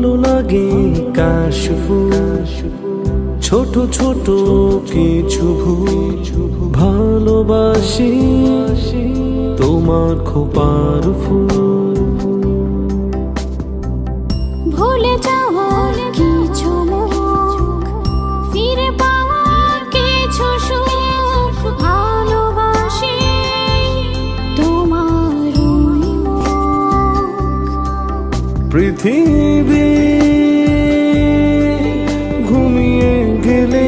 ভালো লাগে কাশফু। ছোট ছোট কিছু ভুল। ভালোবাসি তোমার খোপার ফুল। পৃথিবী ঘুমিয়ে গেলে।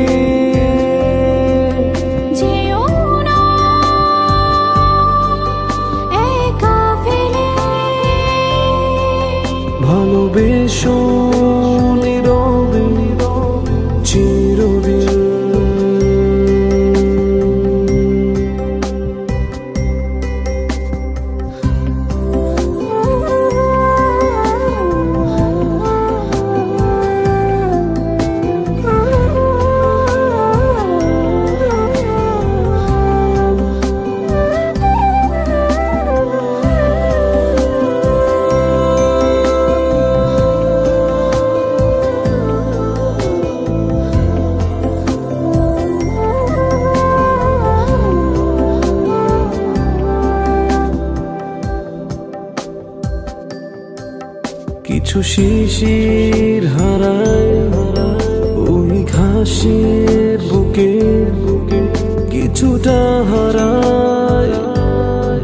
ভালোবেসো কিছু শিশির হারায়, ওই ঘাসের বুকে কিছুটা হারায়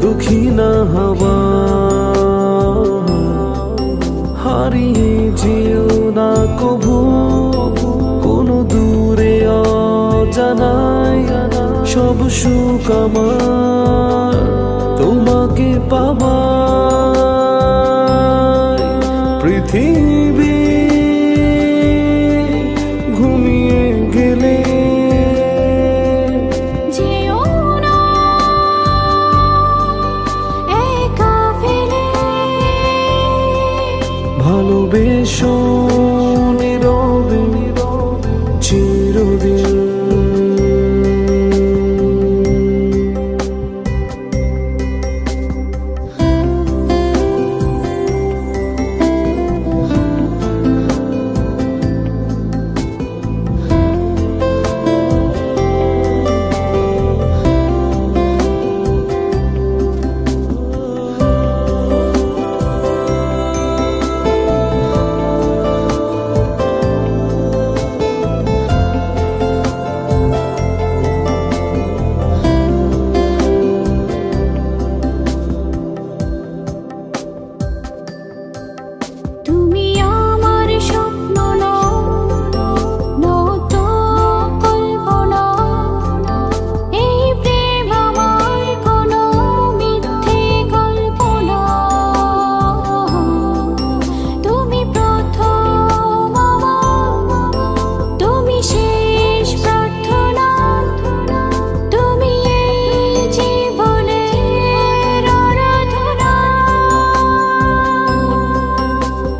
দুঃখী না হওয়া। হারিয়ে যেও না কভু, কোনো দূরে অজানায় সব সুখ আমার। তোমাকে পাবার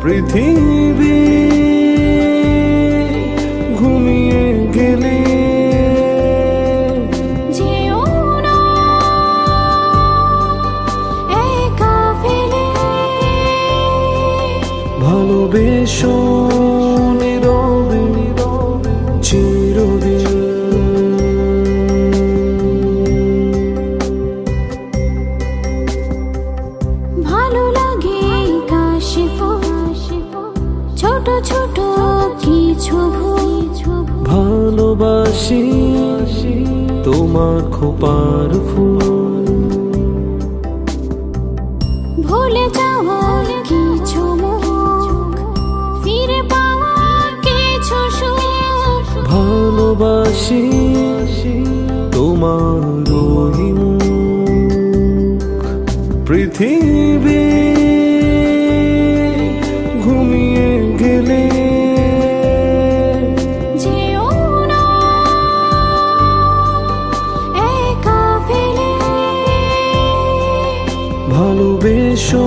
পৃথিবী ঘুমিয়ে গেলে। ভালোবেসো নীরবে ভালোবাসি তোমার খোপার ফুল। ভুলে যাওয়ার কিছু ফিরে পাওয়ার কিছু ভালোবাসি তোমার পৃথিবী ভালোবেসো।